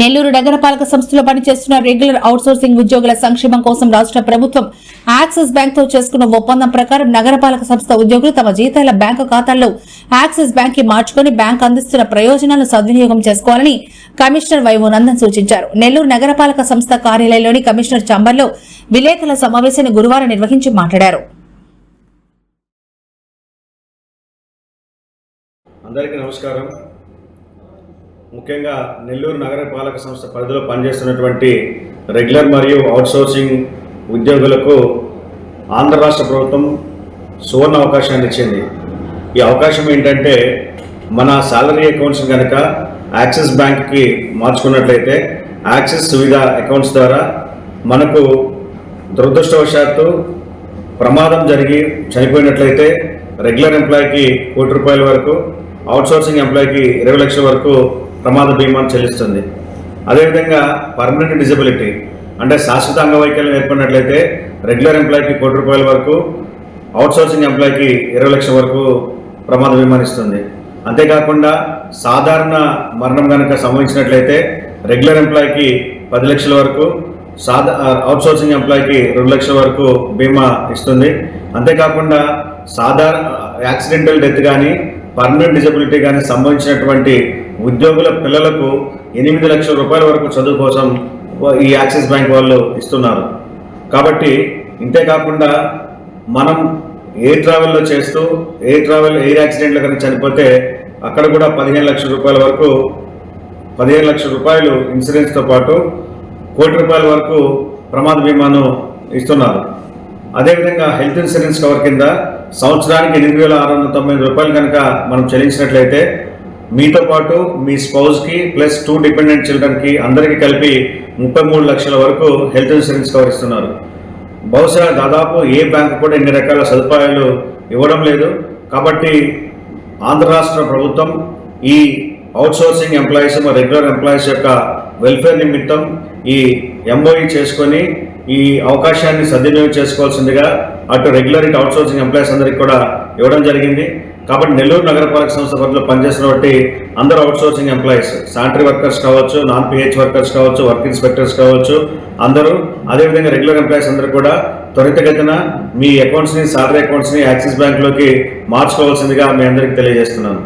నెల్లూరు నగరపాలక సంస్థలో పనిచేస్తున్న రెగ్యులర్ అవుట్సోర్సింగ్ ఉద్యోగుల సంక్షేమం కోసం రాష్ట్ర ప్రభుత్వం యాక్సిస్ బ్యాంక్తో చేసుకున్న ఒప్పందం ప్రకారం నగరపాలక సంస్థ ఉద్యోగులు తమ జీతాల బ్యాంకు ఖాతాల్లో యాక్సిస్ బ్యాంక్కి మార్చుకుని బ్యాంక్ అందిస్తున్న ప్రయోజనాలను సద్వినియోగం చేసుకోవాలని కమిషనర్ వైవో నందన్ సూచించారు. నెల్లూరు నగరపాలక సంస్థ కార్యాలయంలోని కమిషనర్ చంబర్లో విలేకరుల సమావేశాన్ని గురువారం నిర్వహించి మాట్లాడారు. అందరికీ నమస్కారం. ముఖ్యంగా నెల్లూరు నగరపాలక సంస్థ పరిధిలో పనిచేస్తున్నటువంటి రెగ్యులర్ మరియు అవుట్సోర్సింగ్ ఉద్యోగులకు ఆంధ్ర రాష్ట్ర ప్రభుత్వం సువర్ణ అవకాశాన్ని ఇచ్చింది. ఈ అవకాశం ఏంటంటే మన శాలరీ అకౌంట్స్ కనుక యాక్సిస్ బ్యాంక్కి మార్చుకున్నట్లయితే యాక్సిస్ సువిధ అకౌంట్స్ ద్వారా మనకు దురదృష్టవశాత్తు ప్రమాదం జరిగి చనిపోయినట్లయితే రెగ్యులర్ ఎంప్లాయీకి కోటి రూపాయల వరకు అవుట్సోర్సింగ్ ఎంప్లాయీకి ఇరవై లక్షల వరకు ప్రమాద బీమాను చెల్లిస్తుంది. అదేవిధంగా పర్మనెంట్ డిజబిలిటీ అంటే శాశ్వత అంగవైకల్యం ఏర్పడినట్లయితే రెగ్యులర్ ఎంప్లాయీకి కోటి రూపాయల వరకు అవుట్సోర్సింగ్ ఎంప్లాయీకి ఇరవై లక్షల వరకు ప్రమాద బీమాను ఇస్తుంది. అంతేకాకుండా సాధారణ మరణం కనుక సంభవించినట్లయితే రెగ్యులర్ ఎంప్లాయీకి పది లక్షల వరకు సాధా అవుట్సోర్సింగ్ ఎంప్లాయీకి రెండు లక్షల వరకు బీమా ఇస్తుంది. అంతేకాకుండా సాధారణ యాక్సిడెంటల్ డెత్ కానీ పర్మనెంట్ డిజబిలిటీ కానీ సంబంధించినటువంటి ఉద్యోగుల పిల్లలకు ఎనిమిది లక్షల రూపాయల వరకు చదువు కోసం ఈ యాక్సిస్ బ్యాంక్ వాళ్ళు ఇస్తున్నారు. కాబట్టి ఇంతేకాకుండా మనం ఎయిర్ ట్రావెల్లో చేస్తూ ఎయిర్ ట్రావెల్ ఎయిర్ యాక్సిడెంట్లో కనుక చనిపోతే అక్కడ కూడా పదిహేను లక్షల రూపాయల వరకు పదిహేను లక్షల రూపాయలు ఇన్సూరెన్స్తో పాటు కోటి రూపాయల వరకు ప్రమాద బీమాను ఇస్తున్నారు. అదేవిధంగా హెల్త్ ఇన్సూరెన్స్ కవర్ కింద సంవత్సరానికి ఎనిమిది వేల ఆరు వందల తొంభై రూపాయలు కనుక మనం చెల్లించినట్లయితే మీతో పాటు మీ స్పౌజ్కి ప్లస్ టూ డిపెండెంట్ చిల్డ్రన్కి అందరికీ కలిపి ముప్పై మూడు లక్షల వరకు హెల్త్ ఇన్సూరెన్స్ కవర్ ఇస్తున్నారు. బహుశా దాదాపు ఏ బ్యాంక్ కూడా ఇన్ని రకాల సదుపాయాలు ఇవ్వడం లేదు. కాబట్టి ఆంధ్ర రాష్ట్ర ప్రభుత్వం ఈ అవుట్సోర్సింగ్ ఎంప్లాయీస్ రెగ్యులర్ ఎంప్లాయీస్ యొక్క వెల్ఫేర్ నిమిత్తం ఈ ఎంఓఈ చేసుకొని ఈ అవకాశాన్ని సద్వినియోగం చేసుకోవాల్సిందిగా అటు రెగ్యులర్ ఇటు అవుట్సోర్సింగ్ ఎంప్లాయీస్ అందరికీ కూడా ఇవ్వడం జరిగింది. కాబట్టి నెల్లూరు నగరపాలక సంస్థ పరిధిలో పనిచేస్తున్నటువంటి అందరూ అవుట్సోర్సింగ్ ఎంప్లాయీస్ శానిటరీ వర్కర్స్ కావచ్చు నాన్ పిహెచ్ వర్కర్స్ కావచ్చు వర్క్ ఇన్స్పెక్టర్స్ కావచ్చు అందరూ అదేవిధంగా రెగ్యులర్ ఎంప్లాయీస్ అందరూ కూడా త్వరితగతిన మీ అకౌంట్స్ని శాలరీ అకౌంట్స్ని యాక్సిస్ బ్యాంక్లోకి మార్చుకోవాల్సిందిగా మీ అందరికీ తెలియజేస్తున్నాను.